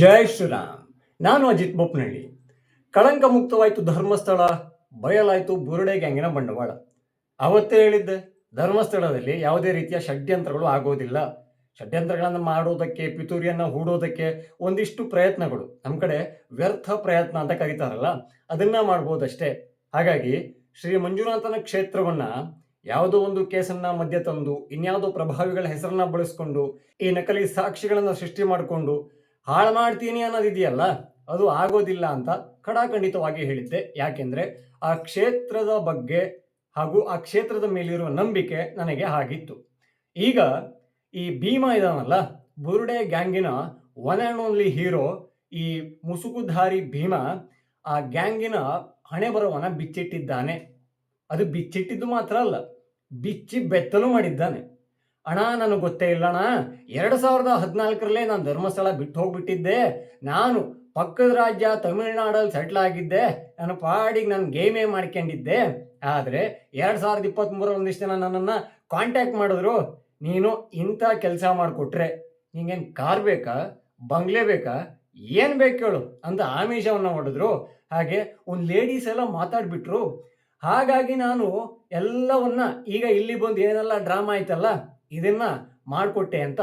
ಜೈ ಶ್ರೀರಾಮ್. ನಾನು ಅಜಿತ್ ಬೊಪ್ಪನಹಳ್ಳಿ ಕಳಂಕ ಮುಕ್ತವಾಯಿತು ಧರ್ಮಸ್ಥಳ, ಬಯಲಾಯಿತು ಬುರುಡೆ ಗ್ಯಾಂಗಿನ ಬಂಡವಾಳ. ಅವತ್ತೇ ಹೇಳಿದ್ದೆ, ಧರ್ಮಸ್ಥಳದಲ್ಲಿ ಯಾವುದೇ ರೀತಿಯ ಷಡ್ಯಂತ್ರಗಳು ಆಗೋದಿಲ್ಲ. ಷಡ್ಯಂತ್ರಗಳನ್ನು ಮಾಡೋದಕ್ಕೆ, ಪಿತೂರಿಯನ್ನು ಹೂಡೋದಕ್ಕೆ ಒಂದಿಷ್ಟು ಪ್ರಯತ್ನಗಳು. ನಮ್ಮ ಕಡೆ ವ್ಯರ್ಥ ಪ್ರಯತ್ನ ಅಂತ ಕರೀತಾರಲ್ಲ, ಅದನ್ನ ಮಾಡ್ಬೋದಷ್ಟೇ. ಹಾಗಾಗಿ ಶ್ರೀ ಮಂಜುನಾಥನ ಕ್ಷೇತ್ರವನ್ನ ಯಾವುದೋ ಒಂದು ಕೇಸನ್ನ ಮಧ್ಯ ತಂದು, ಇನ್ಯಾವುದೋ ಪ್ರಭಾವಿಗಳ ಹೆಸರನ್ನ ಬಳಸ್ಕೊಂಡು, ಈ ನಕಲಿ ಸಾಕ್ಷಿಗಳನ್ನು ಸೃಷ್ಟಿ ಮಾಡಿಕೊಂಡು ಹಾಳು ಮಾಡ್ತೀನಿ ಅನ್ನೋದಿದೆಯಲ್ಲ, ಅದು ಆಗೋದಿಲ್ಲ ಅಂತ ಖಡಾಖಂಡಿತವಾಗಿ ಹೇಳಿದ್ದೆ. ಯಾಕೆಂದರೆ ಆ ಕ್ಷೇತ್ರದ ಬಗ್ಗೆ ಹಾಗೂ ಆ ಕ್ಷೇತ್ರದ ಮೇಲಿರುವ ನಂಬಿಕೆ ನನಗೆ ಆಗಿತ್ತು ಈಗ ಈ ಭೀಮ ಇದಾನಲ್ಲ, ಬುರುಡೆ ಗ್ಯಾಂಗಿನ ಒನ್ ಆ್ಯಂಡ್ ಓನ್ಲಿ ಹೀರೋ ಈ ಮುಸುಕುಧಾರಿ ಭೀಮಾ ಆ ಗ್ಯಾಂಗಿನ ಹಣೆ ಬರವನ್ನ ಬಿಚ್ಚಿಟ್ಟಿದ್ದಾನೆ. ಅದು ಬಿಚ್ಚಿಟ್ಟಿದ್ದು ಮಾತ್ರ ಅಲ್ಲ, ಬಿಚ್ಚಿ ಬೆತ್ತಲು ಮಾಡಿದ್ದಾನೆ. ಅಣ್ಣ, ನನಗೆ ಗೊತ್ತೇ ಇಲ್ಲ ಅಣ್ಣ ಎರಡು ಸಾವಿರದ ಹದಿನಾಲ್ಕರಲ್ಲೇ ನಾನು ಧರ್ಮಸ್ಥಳ ಬಿಟ್ಟು ಹೋಗ್ಬಿಟ್ಟಿದ್ದೆ. ನಾನು ಪಕ್ಕದ ರಾಜ್ಯ ತಮಿಳುನಾಡಲ್ಲಿ ಸೆಟ್ಲ್ ಆಗಿದ್ದೆ. ನನ್ನ ಪಾಡಿಗೆ ನಾನು ಗೇಮೇ ಮಾಡ್ಕೊಂಡಿದ್ದೆ. ಆದರೆ ಎರಡು ಸಾವಿರದ ಇಪ್ಪತ್ತ್ಮೂರಲ್ಲಿ ಒಂದಿಷ್ಟು ಜನ ನನ್ನನ್ನು ಕಾಂಟ್ಯಾಕ್ಟ್ ಮಾಡಿದ್ರು. ನೀನು ಇಂಥ ಕೆಲಸ ಮಾಡಿಕೊಟ್ರೆ ನಿಂಗೇನು ಕಾರ್ ಬೇಕಾ? ಬಂಗ್ಲೆ ಬೇಕಾ? ಏನು ಬೇಕು ಕೇಳು ಅಂತ ಆಮಿಷವನ್ನು ಹೊಡೆದ್ರು. ಹಾಗೆ ಒಂದು ಲೇಡೀಸ್ ಎಲ್ಲ ಮಾತಾಡಿಬಿಟ್ರು. ಹಾಗಾಗಿ ನಾನು ಎಲ್ಲವನ್ನ ಈಗ ಇಲ್ಲಿ ಬಂದು ಏನೆಲ್ಲ ಡ್ರಾಮಾ ಆಯ್ತಲ್ಲ ಇದನ್ನ ಮಾಡಿಕೊಟ್ಟೆ ಅಂತ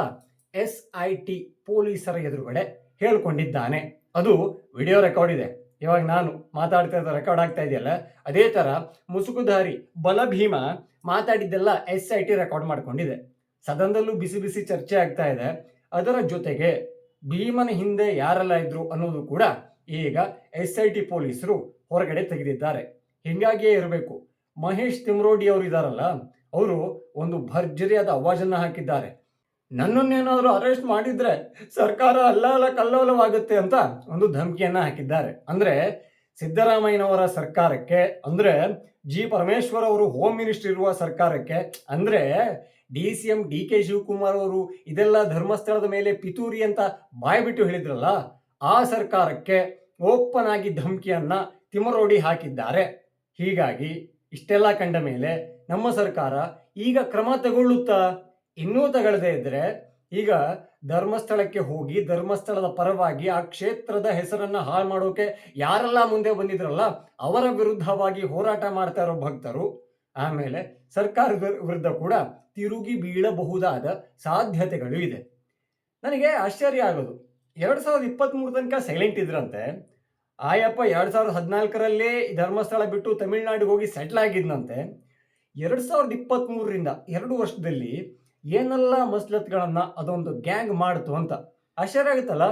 ಎಸ್ ಐ ಟಿ ಪೊಲೀಸರ ಎದುರುಗಡೆ ಹೇಳ್ಕೊಂಡಿದ್ದಾನೆ. ಅದು ವಿಡಿಯೋ ರೆಕಾರ್ಡ್ ಇದೆ. ಇವಾಗ ನಾನು ಮಾತಾಡ್ತಾ ಇದ್ದ ರೆಕಾರ್ಡ್ ಆಗ್ತಾ ಇದೆಯಲ್ಲ, ಅದೇ ತರ ಮುಸುಕುಧಾರಿ ಬಲಭೀಮ ಮಾತಾಡಿದ್ದೆಲ್ಲ ಎಸ್ ಐ ಟಿ ರೆಕಾರ್ಡ್ ಮಾಡ್ಕೊಂಡಿದೆ. ಸದನದಲ್ಲೂ ಬಿಸಿ ಬಿಸಿ ಚರ್ಚೆ ಆಗ್ತಾ ಇದೆ. ಅದರ ಜೊತೆಗೆ ಭೀಮನ ಹಿಂದೆ ಯಾರೆಲ್ಲ ಇದ್ರು ಅನ್ನೋದು ಕೂಡ ಈಗ ಎಸ್ ಐ ಟಿ ಪೊಲೀಸರು ಹೊರಗಡೆ ತೆಗೆದಿದ್ದಾರೆ. ಹಿಂಗಾಗಿಯೇ ಇರಬೇಕು. ಮಹೇಶ್ ತಿಮ್ರೋಡಿ ಅವರು ಇದಾರಲ್ಲ ಅವರು ಒಂದು ಭರ್ಜರಿಯಾದ ಅವಾಜನ್ನ ಹಾಕಿದ್ದಾರೆ. ನನ್ನನ್ನೇನಾದರೂ ಅರೆಸ್ಟ್ ಮಾಡಿದ್ರೆ ಸರ್ಕಾರ ಅಲ್ಲಾಲ ಕಲ್ಲೋಲವಾಗುತ್ತೆ ಅಂತ ಒಂದು ಧಮಕಿಯನ್ನ ಹಾಕಿದ್ದಾರೆ. ಅಂದ್ರೆ ಸಿದ್ದರಾಮಯ್ಯನವರ ಸರ್ಕಾರಕ್ಕೆ, ಅಂದ್ರೆ ಜಿ ಪರಮೇಶ್ವರ್ ಅವರು ಹೋಮ್ ಮಿನಿಸ್ಟರ್ ಇರುವ ಸರ್ಕಾರಕ್ಕೆ, ಅಂದ್ರೆ D C M D K Shivakumar ಅವರು ಇದೆಲ್ಲ ಧರ್ಮಸ್ಥಳದ ಮೇಲೆ ಪಿತೂರಿ ಅಂತ ಬಾಯ್ಬಿಟ್ಟು ಹೇಳಿದ್ರಲ್ಲ, ಆ ಸರ್ಕಾರಕ್ಕೆ ಓಪನ್ ಆಗಿ ಧಮಕಿಯನ್ನ ತಿಮರೋಡಿ ಹಾಕಿದ್ದಾರೆ. ಹೀಗಾಗಿ ಇಷ್ಟೆಲ್ಲ ಕಂಡ ಮೇಲೆ ನಮ್ಮ ಸರ್ಕಾರ ಈಗ ಕ್ರಮ ತಗೊಳ್ಳುತ್ತಾ? ಇನ್ನೂ ತಗೊಳ್ಳದೇ ಇದ್ರೆ ಈಗ ಧರ್ಮಸ್ಥಳಕ್ಕೆ ಹೋಗಿ ಧರ್ಮಸ್ಥಳದ ಪರವಾಗಿ ಆ ಕ್ಷೇತ್ರದ ಹೆಸರನ್ನ ಹಾಳು ಮಾಡೋಕೆ ಯಾರೆಲ್ಲ ಮುಂದೆ ಬಂದಿದ್ರಲ್ಲ, ಅವರ ವಿರುದ್ಧವಾಗಿ ಹೋರಾಟ ಮಾಡ್ತಾ ಇರೋ ಭಕ್ತರು, ಆಮೇಲೆ ಸರ್ಕಾರದ ವಿರುದ್ಧ ಕೂಡ ತಿರುಗಿ ಬೀಳಬಹುದಾದ ಸಾಧ್ಯತೆಗಳು ಇದೆ. ನನಗೆ ಆಶ್ಚರ್ಯ ಆಗೋದು. ಎರಡು ಸಾವಿರದ ಇಪ್ಪತ್ತ್ಮೂರು ತನಕ ಸೈಲೆಂಟ್ ಇದ್ರಂತೆ. ಆಯಪ್ಪ ಎರಡು ಸಾವಿರದ ಹದಿನಾಲ್ಕರಲ್ಲೇ ಧರ್ಮಸ್ಥಳ ಬಿಟ್ಟು ತಮಿಳ್ನಾಡಿಗೆ ಹೋಗಿ ಸೆಟ್ಲ್ ಆಗಿದ್ನಂತೆ. ಎರಡು ಸಾವಿರದ ಇಪ್ಪತ್ತ್ಮೂರರಿಂದ ಎರಡು ವರ್ಷದಲ್ಲಿ ಏನೆಲ್ಲ ಮಸ್ಲತ್ಗಳನ್ನು ಅದೊಂದು ಗ್ಯಾಂಗ್ ಮಾಡಿತು ಅಂತ ಆಶ್ಚರ್ಯ ಆಗುತ್ತಲ್ಲ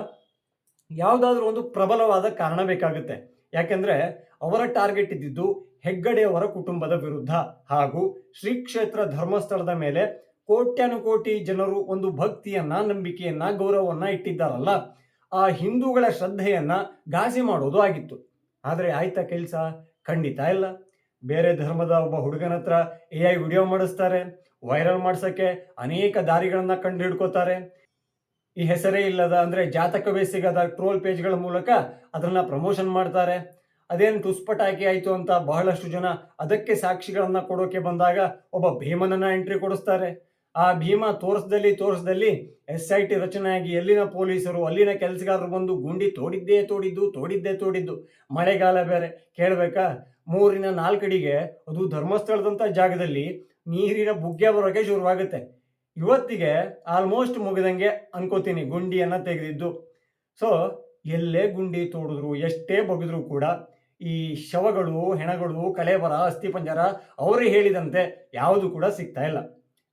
ಯಾವುದಾದ್ರೂ ಒಂದು ಪ್ರಬಲವಾದ ಕಾರಣ ಬೇಕಾಗುತ್ತೆ. ಯಾಕೆಂದ್ರೆ ಅವರ ಟಾರ್ಗೆಟ್ ಇದ್ದಿದ್ದು ಹೆಗ್ಗಡೆಯವರ ಕುಟುಂಬದ ವಿರುದ್ಧ ಹಾಗೂ ಶ್ರೀ ಕ್ಷೇತ್ರ ಧರ್ಮಸ್ಥಳದ ಮೇಲೆ ಕೋಟ್ಯಾನುಕೋಟಿ ಜನರು ಒಂದು ಭಕ್ತಿಯನ್ನ, ನಂಬಿಕೆಯನ್ನ, ಗೌರವವನ್ನ ಇಟ್ಟಿದ್ದಾರಲ್ಲ, ಆ ಹಿಂದೂಗಳ ಶ್ರದ್ಧೆಯನ್ನ ಘಾಸಿ ಮಾಡೋದು ಆಗಿತ್ತು. ಆದರೆ ಆಯ್ತಾ ಕೆಲಸ? ಖಂಡಿತ ಇಲ್ಲ. ಬೇರೆ ಧರ್ಮದ ಒಬ್ಬ ಹುಡುಗನ ಹತ್ರ ಎ ಐ ವಿಡಿಯೋ ಮಾಡಿಸ್ತಾರೆ. ವೈರಲ್ ಮಾಡ್ಸೋಕ್ಕೆ ಅನೇಕ ದಾರಿಗಳನ್ನು ಕಂಡು ಹಿಡ್ಕೋತಾರೆ ಈ ಹೆಸರೇ ಇಲ್ಲದ ಅಂದರೆ ಜಾತಕವೇ ಸಿಗದ ಟ್ರೋಲ್ ಪೇಜ್ಗಳ ಮೂಲಕ ಅದನ್ನ ಪ್ರಮೋಷನ್ ಮಾಡ್ತಾರೆ. ಅದೇನು ತುಸ್ಪಟಾಕಿ ಆಯ್ತು ಅಂತ ಬಹಳಷ್ಟು ಜನ ಅದಕ್ಕೆ ಸಾಕ್ಷಿಗಳನ್ನ ಕೊಡೋಕೆ ಬಂದಾಗ ಒಬ್ಬ ಭೀಮನನ್ನ ಎಂಟ್ರಿ ಕೊಡಿಸ್ತಾರೆ. ಆ ಭೀಮ ತೋರಿಸ್ದಲ್ಲಿ ತೋರಿಸ್ದಲ್ಲಿ ಎಸ್ ಐ ಟಿ ರಚನೆಯಾಗಿ ಎಲ್ಲಿನ ಪೊಲೀಸರು, ಅಲ್ಲಿನ ಕೆಲಸಗಾರರು ಬಂದು ಗುಂಡಿ ತೋಡಿದ್ದೇ ತೋಡಿದ್ದು ತೋಡಿದ್ದೇ ತೋಡಿದ್ದು. ಮಳೆಗಾಲ ಬೇರೆ. ಕೇಳಬೇಕಾ? ಮೂರಿನ ನಾಲ್ಕಡಿಗೆ ಅದು ಧರ್ಮಸ್ಥಳದಂಥ ಜಾಗದಲ್ಲಿ ನೀರಿನ ಬುಗ್ಗೆ ಬರೋಕೆ ಶುರುವಾಗುತ್ತೆ. ಇವತ್ತಿಗೆ ಆಲ್ಮೋಸ್ಟ್ ಮುಗಿದಂಗೆ ಅನ್ಕೋತೀನಿ ಗುಂಡಿಯನ್ನು ತೆಗೆದಿದ್ದು. ಸೊ ಎಲ್ಲೇ ಗುಂಡಿ ತೋಡಿದ್ರು, ಎಷ್ಟೇ ಬಗೆದ್ರು ಕೂಡ ಈ ಶವಗಳು, ಹೆಣಗಳು, ಕಲೆಬರ ಅಸ್ಥಿಪಂಜರ ಅವರೇ ಹೇಳಿದಂತೆ ಯಾವುದು ಕೂಡ ಸಿಗ್ತಾ ಇಲ್ಲ.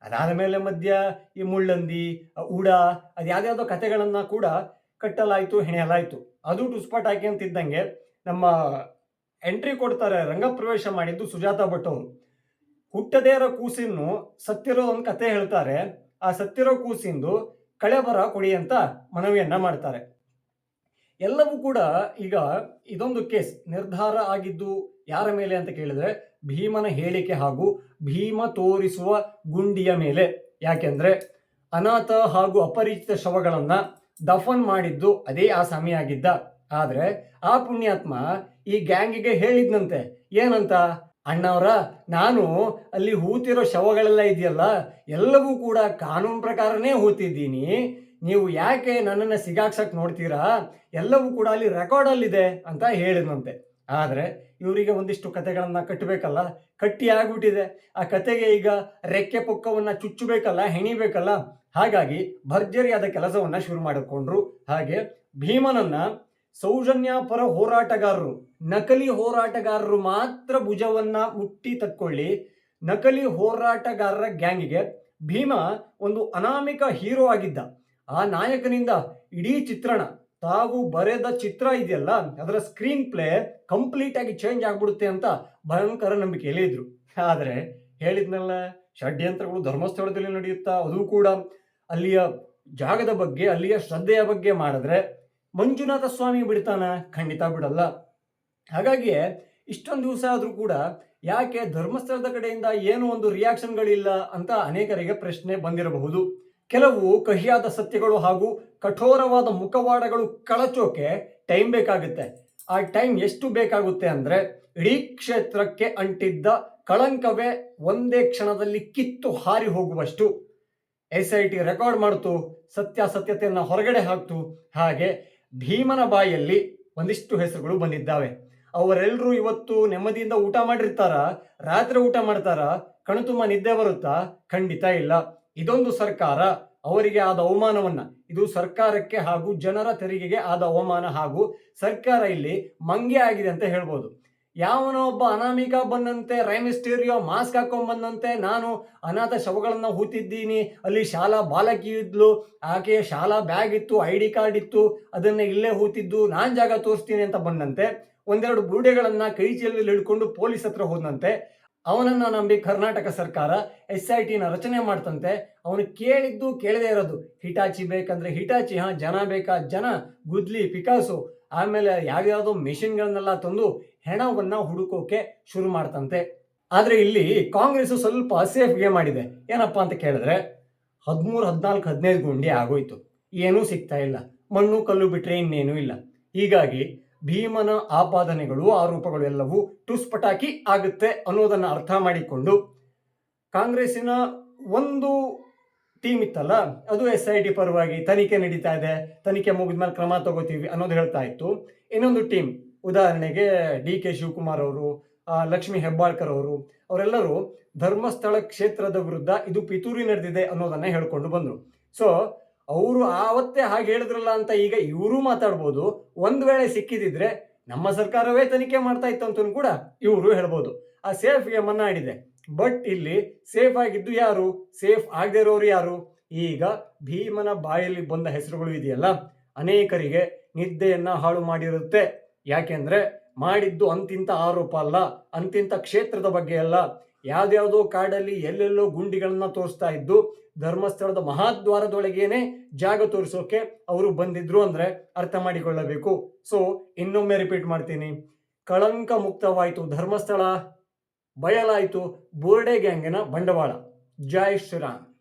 ಅದಾದ ಮೇಲೆ ಮಧ್ಯ ಈ ಮುಳ್ಳಂದಿ, ಉಡ, ಅದು ಯಾವುದ್ಯಾವುದೋ ಕಥೆಗಳನ್ನ ಕೂಡ ಕಟ್ಟಲಾಯಿತು, ಹೆಣೆಯಲಾಯಿತು. ಅದು ಟುಸ್ಪಾಟ್ ಹಾಕಿ ಅಂತಿದ್ದಂಗೆ ನಮ್ಮ ಎಂಟ್ರಿ ಕೊಡ್ತಾರೆ ರಂಗಪ್ರವೇಶ ಮಾಡಿದ್ದು ಸುಜಾತ ಭಟ್ ಅವರು. ಹುಟ್ಟದೇ ಇರೋ ಕೂಸಿನ್ನು ಸತ್ತಿರೋ ಒಂದು ಕತೆ ಹೇಳ್ತಾರೆ. ಆ ಸತ್ತಿರೋ ಕೂಸಿಂದು ಕಳೆಬರ ಕೊಡಿ ಅಂತ ಮನವಿಯನ್ನ ಮಾಡ್ತಾರೆ. ಎಲ್ಲವೂ ಕೂಡ ಈಗ ಇದೊಂದು ಕೇಸ್. ನಿರ್ಧಾರ ಆಗಿದ್ದು ಯಾರ ಮೇಲೆ ಅಂತ ಕೇಳಿದ್ರೆ ಭೀಮನ ಹೇಳಿಕೆ ಹಾಗೂ ಭೀಮ ತೋರಿಸುವ ಗುಂಡಿಯ ಮೇಲೆ. ಯಾಕೆಂದ್ರೆ ಅನಾಥ ಹಾಗೂ ಅಪರಿಚಿತ ಶವಗಳನ್ನ ದಫನ್ ಮಾಡಿದ್ದು ಅದೇ ಆ ಸಮಯ ಆಗಿದ್ದ ಆದ್ರೆ ಆ ಪುಣ್ಯಾತ್ಮ ಈ ಗ್ಯಾಂಗಿಗೆ ಹೇಳಿದ್ನಂತೆ. ಏನಂತ? ಅಣ್ಣವರ, ನಾನು ಅಲ್ಲಿ ಹೂತಿರೋ ಶವಗಳೆಲ್ಲ ಇದೆಯಲ್ಲ, ಎಲ್ಲವೂ ಕೂಡ ಕಾನೂನು ಪ್ರಕಾರನೇ ಹೂತಿದ್ದೀನಿ. ನೀವು ಯಾಕೆ ನನ್ನನ್ನು ಸಿಗಾಕ್ಸಕ್ ನೋಡ್ತೀರಾ? ಎಲ್ಲವೂ ಕೂಡ ಅಲ್ಲಿ ರೆಕಾರ್ಡಲ್ಲಿದೆ ಅಂತ ಹೇಳಿದಂತೆ ಆದರೆ ಇವರಿಗೆ ಒಂದಿಷ್ಟು ಕತೆಗಳನ್ನು ಕಟ್ಟಬೇಕಲ್ಲ ಕಟ್ಟಿ ಆಗ್ಬಿಟ್ಟಿದೆ. ಆ ಕತೆಗೆ ಈಗ ರೆಕ್ಕೆ ಪೊಕ್ಕವನ್ನ ಚುಚ್ಚಬೇಕಲ್ಲ, ಹೆಣಿಬೇಕಲ್ಲ. ಹಾಗಾಗಿ ಭರ್ಜರಿಯಾದ ಕೆಲಸವನ್ನ ಶುರು ಮಾಡಿಕೊಂಡ್ರು. ಹಾಗೆ ಭೀಮನನ್ನ ಸೌಜನ್ಯ ಪರ ಹೋರಾಟಗಾರರು. ನಕಲಿ ಹೋರಾಟಗಾರರು ಮಾತ್ರ ಭುಜವನ್ನ ಮುಟ್ಟಿ ತಕ್ಕೊಳ್ಳಿ. ನಕಲಿ ಹೋರಾಟಗಾರರ ಗ್ಯಾಂಗಿಗೆ ಭೀಮ ಒಂದು ಅನಾಮಿಕ ಹೀರೋ ಆಗಿದ್ದ. ಆ ನಾಯಕನಿಂದ ಇಡೀ ಚಿತ್ರಣ, ತಾವು ಬರೆದ ಚಿತ್ರ ಇದೆಯಲ್ಲ, ಅದರ ಸ್ಕ್ರೀನ್ ಪ್ಲೇ ಕಂಪ್ಲೀಟ್ ಆಗಿ ಚೇಂಜ್ ಆಗ್ಬಿಡುತ್ತೆ ಅಂತ ಭಯಂಕರ ನಂಬಿಕೆಯಲ್ಲಿ ಇದ್ರು. ಆದರೆ ಹೇಳಿದ್ನಲ್ಲ, ಷಡ್ಯಂತ್ರಗಳು ಧರ್ಮಸ್ಥಳದಲ್ಲಿ ನಡೆಯುತ್ತಾ, ಅದು ಕೂಡ ಅಲ್ಲಿಯ ಜಾಗದ ಬಗ್ಗೆ, ಅಲ್ಲಿಯ ಶ್ರದ್ಧೆಯ ಬಗ್ಗೆ ಮಾಡಿದ್ರೆ ಮಂಜುನಾಥ ಸ್ವಾಮಿ ಬಿಡ್ತಾನ? ಖಂಡಿತ ಬಿಡಲ್ಲ. ಹಾಗಾಗಿ ಇಷ್ಟೊಂದು ದಿವಸ ಆದರೂ ಕೂಡ ಯಾಕೆ ಧರ್ಮಸ್ಥಳದ ಕಡೆಯಿಂದ ಏನು ಒಂದು ರಿಯಾಕ್ಷನ್ಗಳಿಲ್ಲ ಅಂತ ಅನೇಕರಿಗೆ ಪ್ರಶ್ನೆ ಬಂದಿರಬಹುದು. ಕೆಲವು ಕಹಿಯಾದ ಸತ್ಯಗಳು ಹಾಗೂ ಕಠೋರವಾದ ಮುಖವಾಡಗಳು ಕಳಚೋಕೆ ಟೈಮ್ ಬೇಕಾಗುತ್ತೆ. ಆ ಟೈಮ್ ಎಷ್ಟು ಬೇಕಾಗುತ್ತೆ ಅಂದ್ರೆ ಇಡೀ ಕ್ಷೇತ್ರಕ್ಕೆ ಅಂಟಿದ್ದ ಕಳಂಕವೇ ಒಂದೇ ಕ್ಷಣದಲ್ಲಿ ಕಿತ್ತು ಹಾರಿ ಹೋಗುವಷ್ಟು. ಎಸ್ ಐ ಟಿ ರೆಕಾರ್ಡ್ ಮಾಡ್ತು, ಸತ್ಯಾಸತ್ಯತೆಯನ್ನು ಹೊರಗಡೆ ಹಾಕ್ತು, ಹಾಗೆ ಭೀಮನ ಬಾಯಲ್ಲಿ ಒಂದಿಷ್ಟು ಹೆಸರುಗಳು ಬಂದಿದ್ದಾವೆ. ಅವರೆಲ್ಲರೂ ಇವತ್ತು ನೆಮ್ಮದಿಯಿಂದ ಊಟ ಮಾಡಿರ್ತಾರ? ರಾತ್ರಿ ಊಟ ಮಾಡ್ತಾರ? ಕಣತುಂಬ ನಿದ್ದೆ ಬರುತ್ತಾ? ಖಂಡಿತ ಇಲ್ಲ. ಇದೊಂದು ಸರ್ಕಾರ, ಅವರಿಗೆ ಆದ ಅವಮಾನವನ್ನ. ಇದು ಸರ್ಕಾರಕ್ಕೆ ಹಾಗೂ ಜನರ ತೆರಿಗೆಗೆ ಆದ ಅವಮಾನ ಹಾಗೂ ಸರ್ಕಾರ ಇಲ್ಲಿ ಮಂಗೆ ಆಗಿದೆ ಅಂತ ಹೇಳ್ಬೋದು. ಯಾವನೋ ಒಬ್ಬ ಅನಾಮಿಕ ಬಂದಂತೆ ರೈಮಿಸ್ಟೀರಿಯೋ ಮಾಸ್ಕ್ ಹಾಕೊಂಡ್ ಬಂದಂತೆ ನಾನು ಅನಾಥ ಶವಗಳನ್ನ ಹೂತಿದ್ದೀನಿ. ಅಲ್ಲಿ ಶಾಲಾ ಬಾಲಕಿ ಇದ್ಲು. ಆಕೆಯ ಶಾಲಾ ಬ್ಯಾಗ್ ಇತ್ತು, ಐ ಡಿ ಕಾರ್ಡ್ ಇತ್ತು. ಅದನ್ನ ಇಲ್ಲೇ ಹೂತಿದ್ದು. ನಾನ್ ಜಾಗ ತೋರಿಸ್ತೀನಿ ಅಂತ ಬಂದಂತೆ ಒಂದೆರಡು ಬುರುಡೆಗಳನ್ನ ಕೈ ಚೀಲದಲ್ಲಿ ಹಿಡ್ಕೊಂಡು ಪೊಲೀಸ್ ಹತ್ರ ಹೋದಂತೆ ಅವನನ್ನ ನಂಬಿ ಕರ್ನಾಟಕ ಸರ್ಕಾರ, ಎಸ್ ಐ ಟಿನ ರಚನೆ ಮಾಡ್ತಂತೆ. ಅವನು ಕೇಳಿದ್ದು ಕೇಳದೇ ಇರೋದು. ಹಿಟಾಚಿ ಬೇಕಂದ್ರೆ ಹಿಟಾಚಿ, ಹಾ, ಜನ ಬೇಕಾ ಜನ, ಗುದ್ಲಿ, ಪಿಕಾಸು. ಆಮೇಲೆ ಯಾವ್ಯಾವುದೋ ಮೆಷಿನ್ಗಳನ್ನೆಲ್ಲ ತಂದು ಹೆಣವನ್ನ ಹುಡುಕೋಕೆ ಶುರು ಮಾಡ್ತಂತೆ. ಆದರೆ ಇಲ್ಲಿ ಕಾಂಗ್ರೆಸ್ ಸ್ವಲ್ಪ ಸೇಫ್ ಗೇಮ್ ಮಾಡಿದೆ ಏನಪ್ಪಾ ಅಂತ ಕೇಳಿದ್ರೆ ಹದಿಮೂರು, ಹದಿನಾಲ್ಕು, ಹದಿನೈದು ಗುಂಡಿ ಆಗೋಯ್ತು. ಏನೂ ಸಿಗ್ತಾ ಇಲ್ಲ. ಮಣ್ಣು, ಕಲ್ಲು ಬಿಟ್ಟರೆ ಇನ್ನೇನೂ ಇಲ್ಲ. ಹೀಗಾಗಿ ಭೀಮನ ಆಪಾದನೆಗಳು, ಆರೋಪಗಳು ಎಲ್ಲವೂ ಟುಸ್ಪಟಾಕಿ ಆಗುತ್ತೆ ಅನ್ನೋದನ್ನ ಅರ್ಥ ಮಾಡಿಕೊಂಡು ಕಾಂಗ್ರೆಸ್ಸಿನ ಒಂದು ಟೀಮ್ ಇತ್ತಲ್ಲ, ಅದು ಎಸ್ ಐ ಟಿ ಪರವಾಗಿ ತನಿಖೆ ನಡೀತಾ ಇದೆ. ತನಿಖೆ ಮುಗಿದ ಮೇಲೆ ಕ್ರಮ ತಗೋತೀವಿ ಅನ್ನೋದು ಹೇಳ್ತಾ ಇತ್ತು. ಇನ್ನೊಂದು ಟೀಮ್ ಉದಾಹರಣೆಗೆ ಡಿ ಕೆ ಶಿವಕುಮಾರ್ ಅವರು ಲಕ್ಷ್ಮಿ ಹೆಬ್ಬಾಳ್ಕರ್ ಅವರು, ಅವರೆಲ್ಲರೂ ಧರ್ಮಸ್ಥಳ ಕ್ಷೇತ್ರದ ವಿರುದ್ಧ ಇದು ಪಿತೂರಿ ನಡೆದಿದೆ ಅನ್ನೋದನ್ನ ಹೇಳ್ಕೊಂಡು ಬಂದರು. ಸೊ ಅವರು ಆವತ್ತೇ ಹಾಗೆ ಹೇಳಿದ್ರಲ್ಲ ಅಂತ ಈಗ ಇವರು ಮಾತಾಡ್ಬೋದು. ಒಂದ್ ವೇಳೆ ಸಿಕ್ಕಿದಿದ್ರೆ ನಮ್ಮ ಸರ್ಕಾರವೇ ತನಿಖೆ ಮಾಡ್ತಾ ಇತ್ತು ಅಂತ ಕೂಡ ಇವರು ಹೇಳ್ಬೋದು. ಆ ಸೇಫ್ ಮನ್ನಾ ಆಡಿದೆ ಬಟ್ ಇಲ್ಲಿ ಸೇಫ್ ಆಗಿದ್ದು ಯಾರು? ಸೇಫ್ ಆಗದೆ ಇರೋರು ಯಾರು? ಈಗ ಭೀಮನ ಬಾಯಲ್ಲಿ ಬಂದ ಹೆಸರುಗಳು ಇದೆಯಲ್ಲ, ಅನೇಕರಿಗೆ ನಿದ್ದೆಯನ್ನ ಹಾಳು ಮಾಡಿರುತ್ತೆ. ಯಾಕೆಂದ್ರೆ ಮಾಡಿದ್ದು ಅಂತಿಂತ ಆರೋಪ ಅಲ್ಲ, ಅಂತಿಂತ ಕ್ಷೇತ್ರದ ಬಗ್ಗೆ ಅಲ್ಲ. ಯಾವ್ದ್ಯಾವುದೋ ಕಾಡಲ್ಲಿ ಎಲ್ಲೆಲ್ಲೋ ಗುಂಡಿಗಳನ್ನ ತೋರಿಸ್ತಾ ಇದ್ದು, ಧರ್ಮಸ್ಥಳದ ಮಹಾದ್ವಾರದೊಳಗೇನೆ ಜಾಗ ತೋರಿಸೋಕೆ ಅವರು ಬಂದಿದ್ರು ಅಂದ್ರೆ ಅರ್ಥ ಮಾಡಿಕೊಳ್ಳಬೇಕು. ಸೊ ಇನ್ನೊಮ್ಮೆ ರಿಪೀಟ್ ಮಾಡ್ತೀನಿ. ಕಳಂಕ ಮುಕ್ತವಾಯಿತು, ಧರ್ಮಸ್ಥಳ ಬಯಲಾಯಿತು, ಬೋರ್ಡೆ ಗ್ಯಾಂಗಿನ ಬಂಡವಾಳ. ಜೈ ಶ್ರೀರಾಮ್.